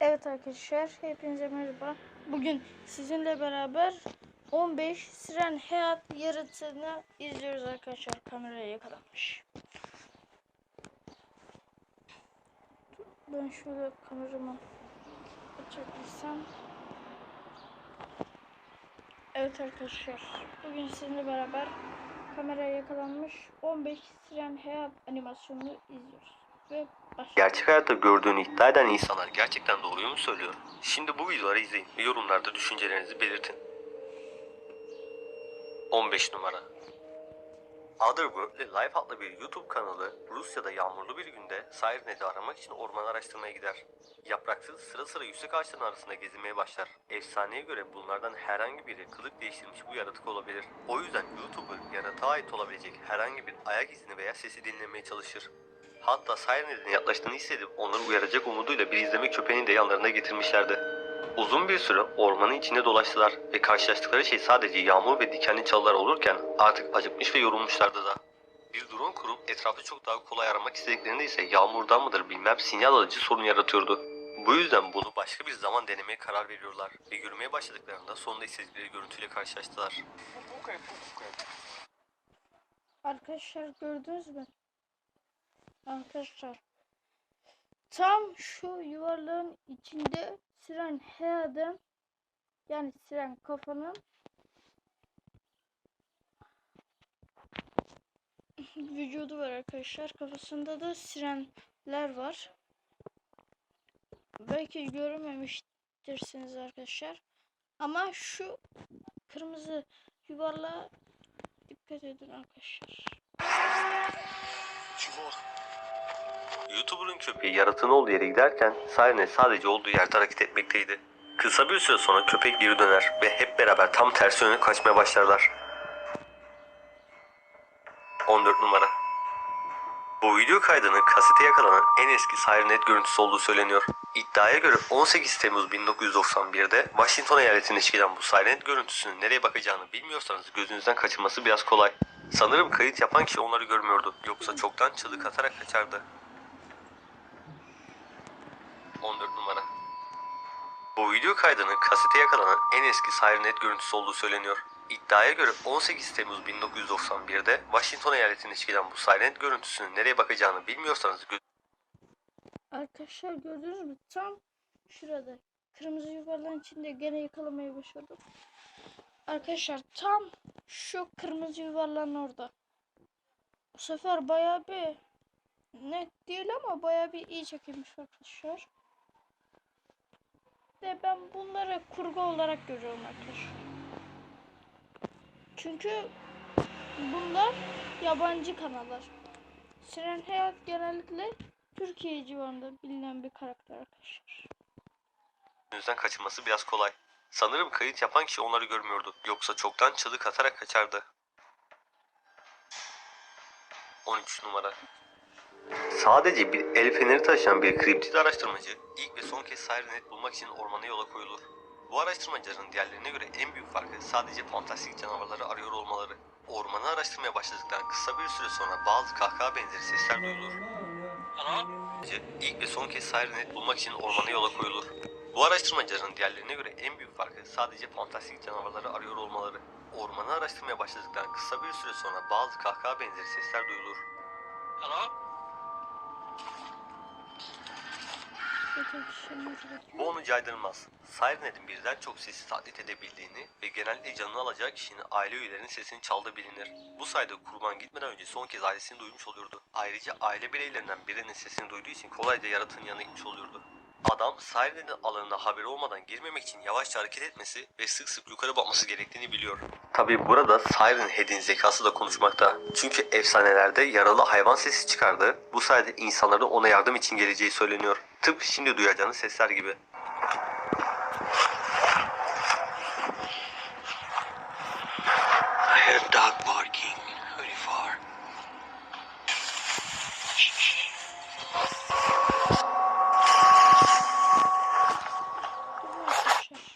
Evet arkadaşlar hepinize merhaba. Bugün sizinle beraber 15 Siren Hayat yaratığını izliyoruz arkadaşlar. Kameraya yakalanmış. Ben şöyle kameramı açabilsem. Evet arkadaşlar. Bugün sizinle beraber kameraya yakalanmış 15 Siren Hayat animasyonunu izliyoruz. Gerçek hayatta gördüğünü iddia eden insanlar gerçekten doğruyu mu söylüyor? Şimdi bu videoları izleyin ve yorumlarda düşüncelerinizi belirtin. 15 numara Otherworldly Life adlı bir YouTube kanalı Rusya'da yağmurlu bir günde Sirenet'i aramak için orman araştırmaya gider. Yapraksız sıra sıra yüksek ağaçların arasında gezinmeye başlar. Efsaneye göre bunlardan herhangi biri kılık değiştirmiş bu yaratık olabilir. O yüzden YouTuber yaratığa ait olabilecek herhangi bir ayak izini veya sesi dinlemeye çalışır. Hatta Sirenet'in yaklaştığını hissedip onları uyaracak umuduyla bir izleme köpeğini de yanlarına getirmişlerdi. Uzun bir süre ormanın içinde dolaştılar ve karşılaştıkları şey sadece yağmur ve dikenli çalılar olurken artık acıkmış ve yorulmuşlardı da. Bir drone kurup etrafı çok daha kolay aramak istediklerinde ise yağmurdan mıdır bilmem sinyal alıcı sorun yaratıyordu. Bu yüzden bunu başka bir zaman denemeye karar veriyorlar ve yürümeye başladıklarında sonunda istedikleri görüntüyle karşılaştılar. Arkadaşlar gördünüz mü? Arkadaşlar tam şu yuvarlağın içinde Siren Hea'dan yani Siren kafanın vücudu var arkadaşlar. Kafasında da sirenler var. Belki görmemiştirsiniz arkadaşlar. Ama şu kırmızı yuvarlağa dikkat edin arkadaşlar. YouTuber'ın köpeği yaratığın olduğu yere giderken Sirenet sadece olduğu yerde hareket etmekteydi. Kısa bir süre sonra köpek geri döner ve hep beraber tam tersi yöne kaçmaya başlarlar. 14 numara Bu video kaydının kasete yakalanan en eski Sirenet görüntüsü olduğu söyleniyor. İddiaya göre 18 Temmuz 1991'de Washington eyaletine çekilen bu Sirenet görüntüsünün nereye bakacağını bilmiyorsanız gözünüzden kaçırması biraz kolay. Sanırım kayıt yapan kişi onları görmüyordu. Yoksa çoktan çığlık atarak kaçardı. 14 numara. Bu video kaydının kasete yakalanan en eski Sirenet görüntüsü olduğu söyleniyor. İddiaya göre 18 Temmuz 1991'de Washington eyaletine çekilen bu Sirenet görüntüsünün nereye bakacağını bilmiyorsanız gö- Arkadaşlar gördünüz mü? Tam şurada. Kırmızı yuvarlağın içinde gene yakalamaya başladım. Arkadaşlar tam şu kırmızı yuvarlağın orada. Bu sefer bayağı bir net değil ama bayağı bir iyi çekilmiş arkadaşlar. Ve ben bunları kurgu olarak görüyorum arkadaşlar. Çünkü bunlar yabancı kanallar. Siren Hayat genellikle Türkiye civarında bilinen bir karakter arkadaşlar. gözünüzden kaçırması biraz kolay. Sanırım kayıt yapan kişi onları görmüyordu. Yoksa çoktan çığlık atarak kaçardı. 13 numara. Sadece bir el feneri taşıyan bir kriptid araştırmacı ilk ve son kez Sirenet bulmak için ormana yola koyulur. Bu araştırmacıların diğerlerine göre en büyük farkı sadece fantastik canavarları arıyor olmaları. Ormanı araştırmaya başladıktan kısa bir süre sonra bazı kahkaha benzeri sesler duyulur. Araştırmacı ilk ve son kez Sirenet bulmak için ormana yola koyulur. Bu araştırmacıların diğerlerine göre en büyük farkı sadece fantastik canavarları arıyor olmaları. Ormanı araştırmaya başladıktan kısa bir süre sonra bazı kahkaha benzeri sesler duyulur. Zaten Bu onu caydırmaz. Sirenet'in birden çok sesi taklit edebildiğini ve genellikle canını alacağı kişinin aile üyelerinin sesini çaldığı bilinir. Bu sayede kurban gitmeden önce son kez ailesini duymuş oluyordu. Ayrıca aile bireylerinden birinin sesini duyduğu için kolayca yaratığın yanına gitmiş oluyordu. Adam Sirenet'in alanına haberi olmadan girmemek için yavaşça hareket etmesi ve sık sık yukarı bakması gerektiğini biliyor. Tabi burada Siren Head'in zekası da konuşmakta. Çünkü efsanelerde yaralı hayvan sesi çıkardı. Bu sayede insanların ona yardım için geleceği söyleniyor. Tıpkı şimdi duyacağınız sesler gibi. I hear a dog barking. Pretty far.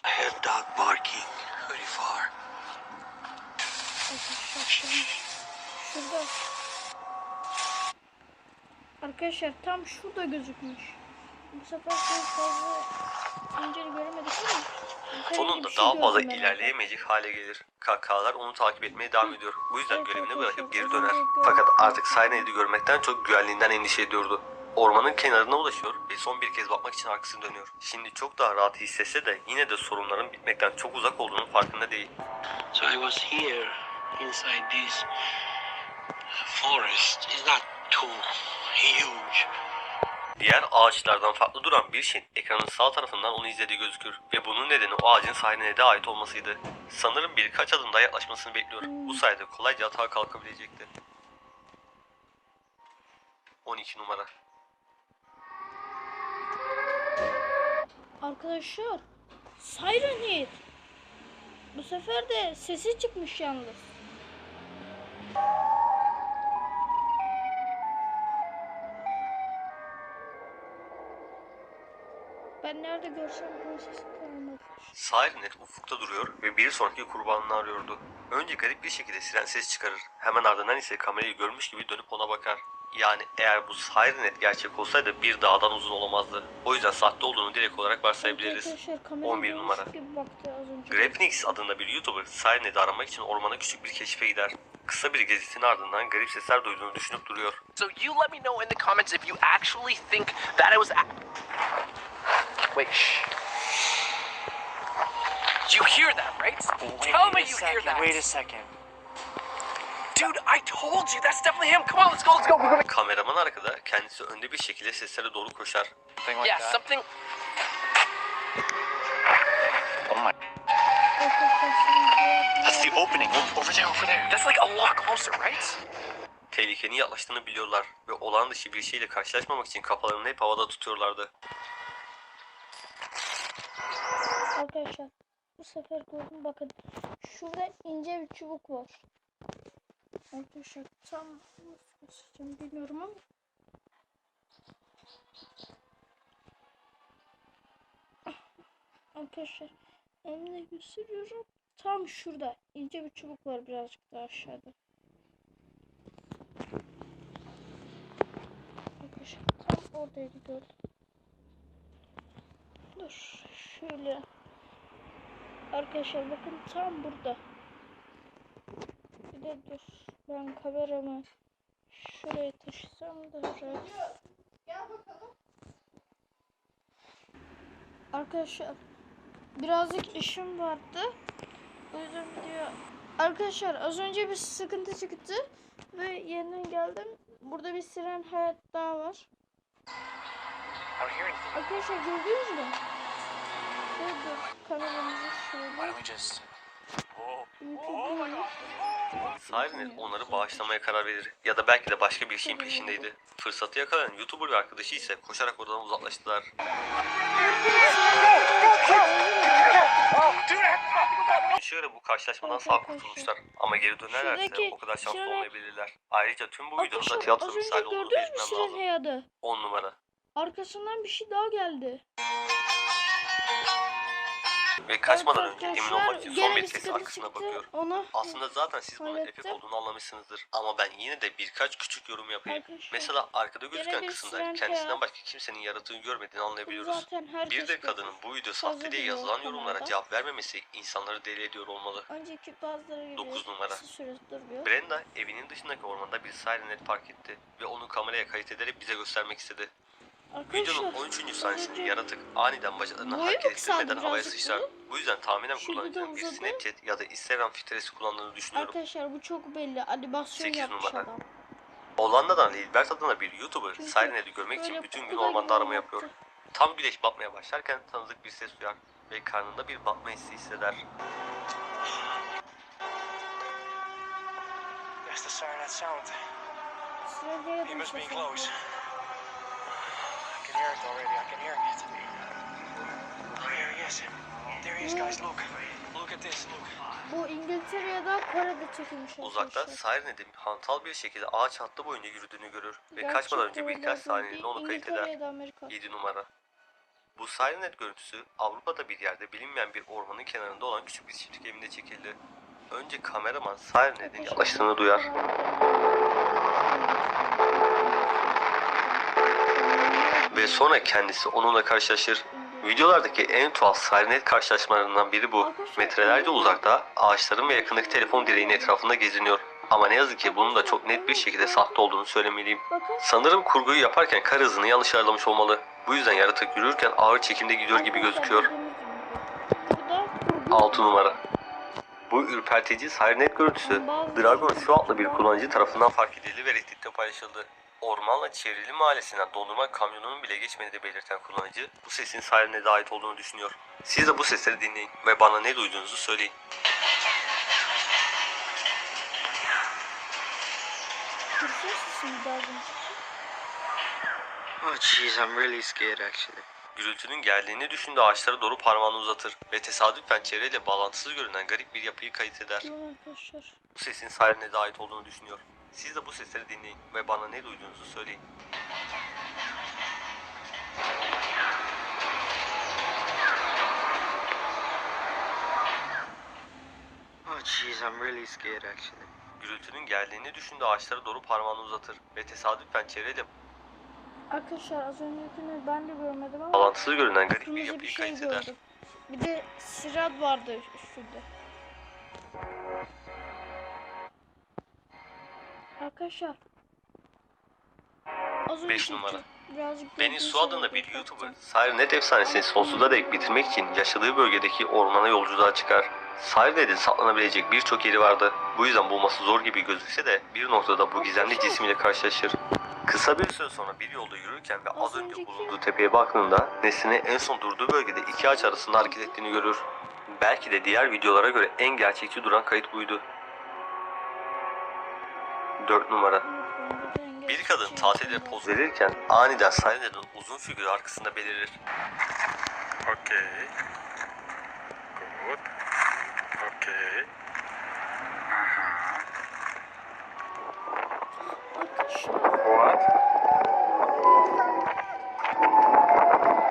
I hear a dog barking. Pretty far. Şurada. Arkadaşlar tam şurada gözükmüş. Bu sefer çok fazla inceli göremedik ama Sonunda şey daha fazla ilerleyemeyecek hale gelir. KK'lar onu takip etmeye devam ediyor. Bu yüzden Evet, görevini bırakıp geri döner. Fakat artık Sirenhead'i görmekten çok güvenliğinden endişe ediyordu. Ormanın kenarına ulaşıyor ve son bir kez bakmak için arkasını dönüyor. Şimdi çok daha rahat hissetse de yine de sorunların bitmekten çok uzak olduğunun farkında değil. So I was here, inside this forest. It's not too huge. Diğer ağaçlardan farklı duran bir şeyin ekranın sağ tarafından onu izlediği gözükür ve bunun nedeni o ağacın Sirenhead'e ait olmasıydı. Sanırım birkaç adım daha yaklaşmasını bekliyor. Bu sayede kolayca atağa kalkabilecekti. 12 numara. Arkadaşlar Siren Head. Bu sefer de sesi çıkmış yalnız. Ben nerede görsem sesi kalmadı. Sirenet ufukta duruyor ve bir sonraki kurbanını arıyordu. Önce garip bir şekilde siren ses çıkarır. Hemen ardından ise kamerayı görmüş gibi dönüp ona bakar. Yani eğer bu Sirenet gerçek olsaydı bir dağdan uzun olamazdı. O yüzden sahte olduğunu direkt olarak varsayabiliriz. Arkadaşlar kamera 11 görmüş numara. Grapnix adında bir YouTuber Sirenet'i aramak için ormana küçük bir keşfe gider. Kısa bir gezisinin ardından garip sesler duyduğunu düşünüp duruyor. So you let me know in the comments if you actually think that it was. Wait, shh. You hear that, right? Tell me you hear that. Wait a second. Dude, I told you that's definitely him. Come on, let's go, let's go. We're gonna. Kameraman arkada kendisi önde bir şekilde seslere doğru koşar. Like Yeah, that. something. Oh my. That's the opening. Over there, over there. That's like a lot closer, right? Tehlikenin yaklaştığını biliyorlar ve olağan dışı bir şeyle karşılaşmamak için kafalarını hep havada tutuyorlardı. Arkadaşlar bu sefer gördüm bakın. Şurada ince bir çubuk var. Arkadaşlar tam nasıl göstereceğim bilmiyorum ama. Arkadaşlar elimle gösteriyorum. Tam şurada ince bir çubuk var birazcık daha aşağıda. Arkadaşlar tam oradaydı gördüm. Dur şöyle. Arkadaşlar bakın tam burada. Bir de dur ben kameramı şuraya taşısam da rahat. Arkadaşlar birazcık işim vardı. O yüzden video Arkadaşlar az önce bir sıkıntı çıktı ve yeniden geldim. Burada bir siren hayat daha var. Arkadaşlar gördünüz mü? Dur dur şöyle. Sirenet onları bağışlamaya karar verir ya da belki de başka bir şeyin peşindeydi. Fırsatı yakalayan YouTuber ve arkadaşı ise koşarak oradan uzaklaştılar. Göre bu karşılaşmadan sağ kurtulmuşlar ama geri dönerlerse Şuradaki o kadar şanslı şöyle- olmayabilirler. Ayrıca tüm bu videonun da Arkadaşlar tiyatro az önce misali olduğunu gördünüz mü belirtmem lazım. Hayat'ı? 10 numara. Arkasından bir şey daha geldi. Ve kaçmadan önce emin olmak için son sıkıntı arkasına çıktı. bakıyor. Ona Aslında zaten siz bunun efekt olduğunu anlamışsınızdır. Ama ben yine de birkaç küçük yorum yapayım. Arkadaşlar, Mesela arkada gözüken kısımda kendisinden hayat. başka kimsenin yaratığını görmediğini anlayabiliyoruz. zaten herkes Bir de kadının bu video sahte diye yazılan yorumlara kamerada. cevap vermemesi insanları deli ediyor olmalı. Önceki bazıları gibi Dokuz numara. Brenda evinin dışındaki ormanda bir sirenet fark etti ve onu kameraya kayıt ederek bize göstermek istedi. Videonun Arkadaşlar 13. az sahnesinde yaratık aniden Boyu mu hareket ettirmeden havaya sıçrar. Bu yüzden tahminen Şurada da kullanıcının bir uzadı. Snapchat ya da Instagram filtresi kullandığını düşünüyorum. Arkadaşlar bu çok belli. Animasyon Sekiz yapmış numara. adam. Hollanda'dan Lilbert adına bir YouTuber Çünkü Sirenet'i görmek için bütün gün ormanda arama yapıyor. Tam güneş batmaya başlarken tanıdık bir ses duyar ve karnında bir batma hissi hisseder. There's the siren sound. Siren Hayat'ın He must be close. Hear it already. I can hear it. Oh, here he is. There he is, guys. Look. Look at this. Look. Bu İngiltere ya da Kore'de çekilmiş Uzakta. Sirenet'in hantal bir şekilde ağaç hattı boyunca yürüdüğünü görür ve Gerçek kaçmadan önce birkaç değil, onu kayıt eder. ya da Amerika. 7 numara. Bu Sirenet görüntüsü Avrupa'da bir yerde bilinmeyen bir ormanın kenarında olan küçük bir çiftlik evinde çekildi. Önce kameraman Sirenet'in yaklaştığını duyar. Ve sonra kendisi onunla karşılaşır. Videolardaki en tuhaf Sirenet karşılaşmalarından biri bu. Metrelerce uzakta ağaçların ve yakındaki telefon direğinin etrafında geziniyor. Ama ne yazık ki bunun da çok net bir şekilde sahte olduğunu söylemeliyim. Sanırım kurguyu yaparken kar hızını yanlış ayarlamış olmalı. Bu yüzden yaratık yürürken ağır çekimde gidiyor gibi gözüküyor. Bu da kurgu. 6 numara. Bu ürpertici Sirenet görüntüsü Dragon Show adlı bir kullanıcı tarafından fark edildi ve Reddit'te paylaşıldı. Ormanla çevrili mahallesinden dondurma kamyonunun bile geçmediğini belirten kullanıcı bu sesin Sirenet'e ait olduğunu düşünüyor. Siz de bu sesleri dinleyin ve bana ne duyduğunuzu söyleyin. Oh, jeez, I'm really scared actually. Gürültünün geldiğini düşündüğü ağaçlara doğru parmağını uzatır ve tesadüfen çevreyle bağlantısız görünen garip bir yapıyı kayıt eder. Bu sesin Sirenet'e ait olduğunu düşünüyor. Siz de bu sesleri dinleyin ve bana ne duyduğunuzu söyleyin. Oh, jeez, I'm really scared actually. Gürültünün geldiğini düşündüğü ağaçlara doğru parmağını uzatır ve tesadüfen çevreyle Arkadaşlar az öncekini ben de görmedim ama bağlantısız görünen garip bir kırmızı bir yapıyı şey kayıt eder. gördüm. Bir de sirat vardı üstünde. Arkadaşlar. Az Beş önceki numara. Birazcık Beni Su adında bir YouTuber. Sirenet efsanesini sonsuza dek bitirmek için yaşadığı bölgedeki ormana yolculuğa çıkar. Sirenet'in saklanabilecek birçok yeri vardı. Bu yüzden bulması zor gibi gözükse de bir noktada bu gizemli cismiyle karşılaşır. Kısa bir süre sonra bir yolda yürürken ve az önce bulunduğu tepeye baktığında Nesine en son durduğu bölgede iki ağaç arasında hareket ettiğini görür. Belki de diğer videolara göre en gerçekçi duran kayıt buydu. 4 numara bir kadın tatilde poz verirken aniden Sirenet'in uzun figürü arkasında belirir. Okay. Good. Okay. Arkadaşlar. What?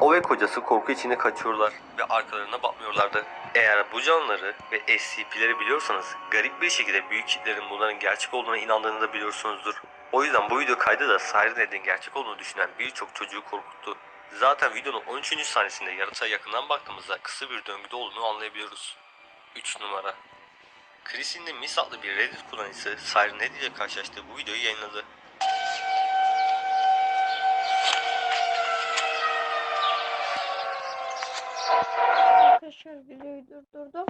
O ve kocası korku içinde kaçıyorlar ve arkalarına bakmıyorlardı. Eğer bu canlıları ve SCP'leri biliyorsanız garip bir şekilde büyük kitlerin bunların gerçek olduğuna inandığını da biliyorsunuzdur. O yüzden bu video kaydı da Sirenet'in gerçek olduğunu düşünen birçok çocuğu korkuttu. Zaten videonun 13. sahnesinde yaratığa yakından baktığımızda kısa bir döngüde olduğunu anlayabiliyoruz. 3 numara Chris'in de Miss adlı bir Reddit kullanıcısı Sirenet ile karşılaştığı bu videoyu yayınladı. Arkadaşlar videoyu durdurdum.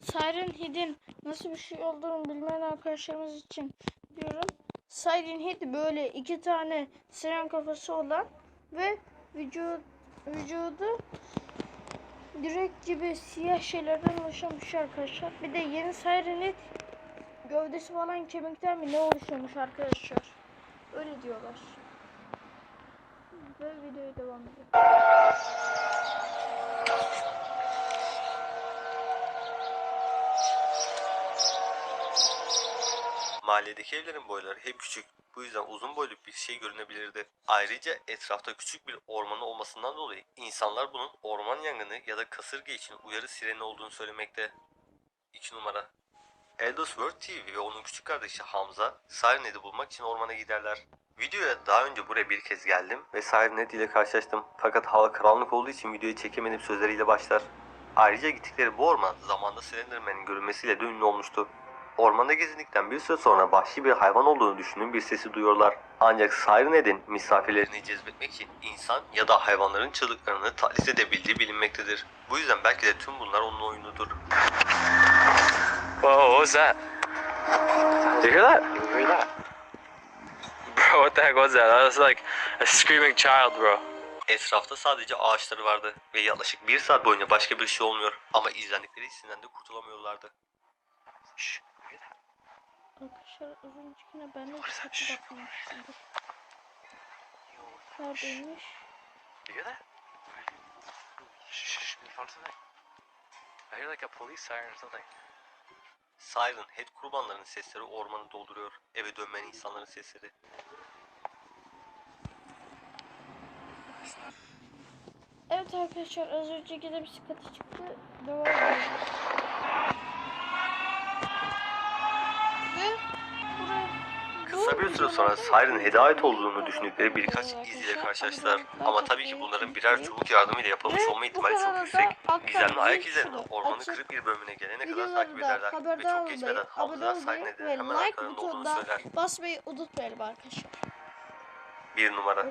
Siren Head'in nasıl bir şey olduğunu bilmeyen arkadaşlarımız için diyorum. Siren Head böyle iki tane siren kafası olan ve vücut, vücudu direkt gibi siyah şeylerden oluşmuş arkadaşlar. Bir de yeni Siren Head gövdesi falan kemikten mi ne oluşuyormuş arkadaşlar. Öyle diyorlar. Ve videoya devam edelim. Mahalledeki evlerin boyları hep küçük. Bu yüzden uzun boylu bir şey görünebilirdi. Ayrıca etrafta küçük bir orman olmasından dolayı insanlar bunun orman yangını ya da kasırga için uyarı sireni olduğunu söylemekte. 2 numara. Eldos World TV ve onun küçük kardeşi Hamza Sirenet'i bulmak için ormana giderler. Videoya daha önce buraya bir kez geldim ve Sirenet ile karşılaştım. Fakat hava karanlık olduğu için videoyu çekemedim sözleriyle başlar. Ayrıca gittikleri bu orman zamanda Slenderman'in görünmesiyle de ünlü olmuştu. Ormanda gezindikten bir süre sonra vahşi bir hayvan olduğunu düşündüğüm bir sesi duyuyorlar. Ancak Sirenet'in misafirlerini cezbetmek için insan ya da hayvanların çığlıklarını taklit edebildiği bilinmektedir. Bu yüzden belki de tüm bunlar onun oyunudur. Whoa, what was that? Did you hear that? You hear that? Bro, what the heck was that? That was like a screaming child, bro. Etrafta sadece ağaçları vardı ve yaklaşık bir saat boyunca başka bir şey olmuyor ama izlendikleri hisinden de kurtulamıyorlardı. Shh. Arkadaşlar az öncekine ben de bakmamıştım. What the- Neredeymiş? You hear that? Shh, shh, shh. We found something. I hear like a police siren or something. Siren, head kurbanlarının sesleri ormanı dolduruyor. Eve dönmeyen insanların sesleri. Evet arkadaşlar az önceki de bisiklete çıktı. Devam edelim. Ve buraya bu Kısa bir süre sonra Siren hidayet olduğunu düşündükleri birkaç iz ile karşılaştılar. Ama tabii ki bunların birer çubuk yardımıyla yapılmış olma ihtimali çok yüksek. Gizemli ayak ormanın açık kırık bir bölümüne gelene kadar takip ederler ve çok geçmeden hafızalar ve hemen like arkalarında olduğunu söyler. basmayı unutmayalım arkadaşlar. Bir numara.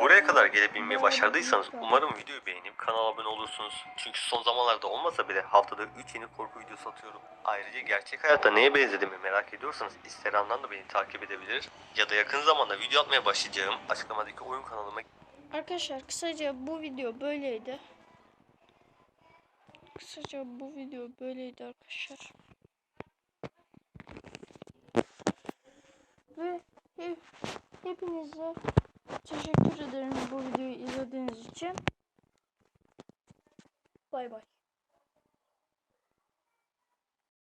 Buraya kadar gelebilmeyi başardıysanız umarım videoyu beğenip kanala abone olursunuz. Çünkü son zamanlarda olmasa bile haftada 3 yeni korku videosu atıyorum. Ayrıca gerçek hayatta neye benzediğimi merak ediyorsanız Instagram'dan da beni takip edebilir. Ya da yakın zamanda video atmaya başlayacağım açıklamadaki oyun kanalıma Arkadaşlar kısaca bu video böyleydi. Kısaca bu video böyleydi arkadaşlar. Ve hepinize teşekkür ederim bu videoyu izlediğiniz için. Bay bay.